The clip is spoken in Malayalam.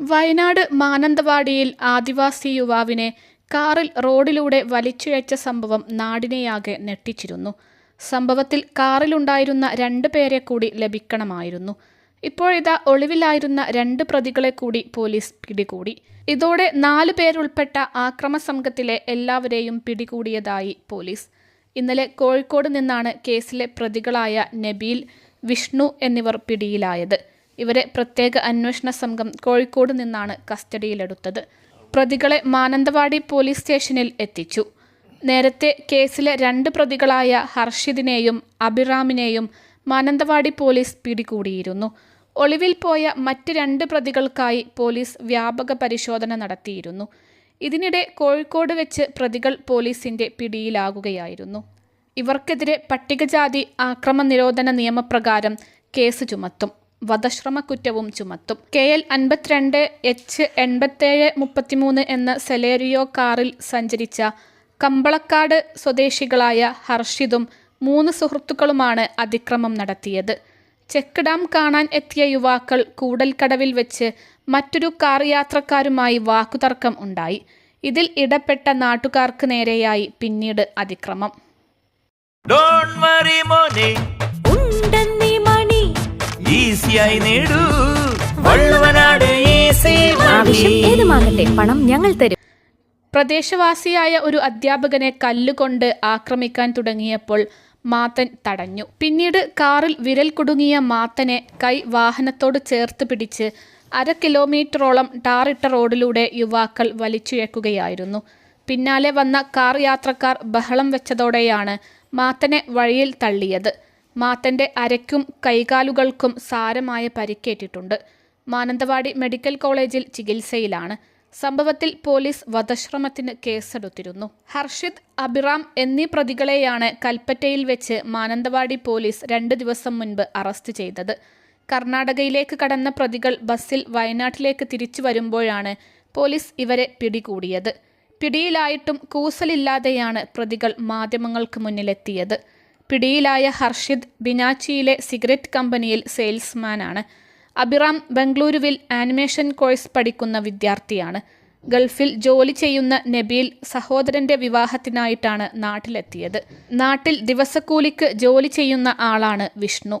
വയനാട് മാനന്തവാടിയിൽ ആദിവാസി യുവാവിനെ കാറിൽ റോഡിലൂടെ വലിച്ചിഴച്ച സംഭവം നാടിനെയാകെ ഞെട്ടിച്ചിരുന്നു. സംഭവത്തിൽ കാറിലുണ്ടായിരുന്ന രണ്ട് പേരെ കൂടി ലഭിക്കണമായിരുന്നു. ഇപ്പോഴിതാ ഒളിവിലായിരുന്ന രണ്ട് പ്രതികളെ കൂടി പോലീസ് പിടികൂടി. ഇതോടെ നാല് പേരുൾപ്പെട്ട ആക്രമ സംഘത്തിലെ എല്ലാവരെയും പിടികൂടിയതായി പോലീസ്. ഇന്നലെ കോഴിക്കോട് നിന്നാണ് കേസിലെ പ്രതികളായ നബീൽ വിഷ്ണു എന്നിവർ പിടിയിലായത്. ഇവരെ പ്രത്യേക അന്വേഷണ സംഘം കോഴിക്കോട് നിന്നാണ് കസ്റ്റഡിയിലെടുത്തത്. പ്രതികളെ മാനന്തവാടി പോലീസ് സ്റ്റേഷനിൽ എത്തിച്ചു. നേരത്തെ കേസിലെ രണ്ട് പ്രതികളായ ഹർഷിദിനെയും അഭിറാമിനെയും മാനന്തവാടി പോലീസ് പിടികൂടിയിരുന്നു. ഒളിവിൽ പോയ മറ്റ് രണ്ട് പ്രതികൾക്കായി പോലീസ് വ്യാപക പരിശോധന നടത്തിയിരുന്നു. ഇതിനിടെ കോഴിക്കോട് വെച്ച് പ്രതികൾ പോലീസിന്റെ പിടിയിലാകുകയായിരുന്നു. ഇവർക്കെതിരെ പട്ടികജാതി ആക്രമ നിരോധന നിയമപ്രകാരം കേസ് ചുമത്തും. വധശ്രമ കുറ്റവും ചുമത്തും. കെ എൽ അൻപത്തിരണ്ട് എച്ച് എൺപത്തേഴ് മുപ്പത്തിമൂന്ന് എന്ന സെലേറിയോ കാറിൽ സഞ്ചരിച്ച കമ്പളക്കാട് സ്വദേശികളായ ഹർഷിതും മൂന്ന് സുഹൃത്തുക്കളുമാണ് അതിക്രമം നടത്തിയത്. ചെക്ക് ഡാം കാണാൻ എത്തിയ യുവാക്കൾ കൂടൽക്കടവിൽ വെച്ച് മറ്റൊരു കാർ യാത്രക്കാരുമായി വാക്കുതർക്കം ഉണ്ടായി. ഇതിൽ ഇടപെട്ട നാട്ടുകാർക്ക് നേരെയായി പിന്നീട് അതിക്രമം. ഈസിയായി നേടൂ. വള്ളുവനാട് ഈസി ആവശ്യം ഏതുമാകട്ടെ പണം ഞങ്ങൾ തരും. പ്രദേശവാസിയായ ഒരു അധ്യാപകനെ കല്ലുകൊണ്ട് ആക്രമിക്കാൻ തുടങ്ങിയപ്പോൾ മാത്തൻ തടഞ്ഞു. പിന്നീട് കാറിൽ വിരൽ കുടുങ്ങിയ മാത്തനെ കൈ വാഹനത്തോട് ചേർത്ത് പിടിച്ച് അര കിലോമീറ്ററോളം ടാറിട്ട റോഡിലൂടെ യുവാക്കൾ വലിച്ചുയക്കുകയായിരുന്നു പിന്നാലെ വന്ന കാർ യാത്രക്കാർ ബഹളം വെച്ചതോടെയാണ് മാത്തനെ വഴിയിൽ തള്ളിയത്. മാത്തന്റെ അരയ്ക്കും കൈകാലുകൾക്കും സാരമായ പരിക്കേറ്റിട്ടുണ്ട്. മാനന്തവാടി മെഡിക്കൽ കോളേജിൽ ചികിത്സയിലാണ്. സംഭവത്തിൽ പോലീസ് വധശ്രമത്തിന് കേസെടുത്തിരുന്നു. ഹർഷിത് അബിറാം എന്നീ പ്രതികളെയാണ് കൽപ്പറ്റയിൽ വെച്ച് മാനന്തവാടി പോലീസ് രണ്ട് ദിവസം മുൻപ് അറസ്റ്റ് ചെയ്തത്. കർണാടകയിലേക്ക് കടന്ന പ്രതികൾ ബസ്സിൽ വയനാട്ടിലേക്ക് തിരിച്ചു വരുമ്പോഴാണ് പോലീസ് ഇവരെ പിടികൂടിയത്. പിടിയിലായിട്ടും കൂസലില്ലാതെയാണ് പ്രതികൾ മാധ്യമങ്ങൾക്ക് മുന്നിലെത്തിയത്. പിടിയിലായ ഹർഷിദ് ബിനാച്ചിയിലെ സിഗരറ്റ് കമ്പനിയിൽ സെയിൽസ്മാനാണ്. അബിറാം ബംഗളൂരുവിൽ ആനിമേഷൻ കോഴ്സ് പഠിക്കുന്ന വിദ്യാർത്ഥിയാണ്. ഗൾഫിൽ ജോലി ചെയ്യുന്ന നബീൽ സഹോദരന്റെ വിവാഹത്തിനായിട്ടാണ് നാട്ടിലെത്തിയത്. നാട്ടിൽ ദിവസക്കൂലിക്ക് ജോലി ചെയ്യുന്ന ആളാണ് വിഷ്ണു.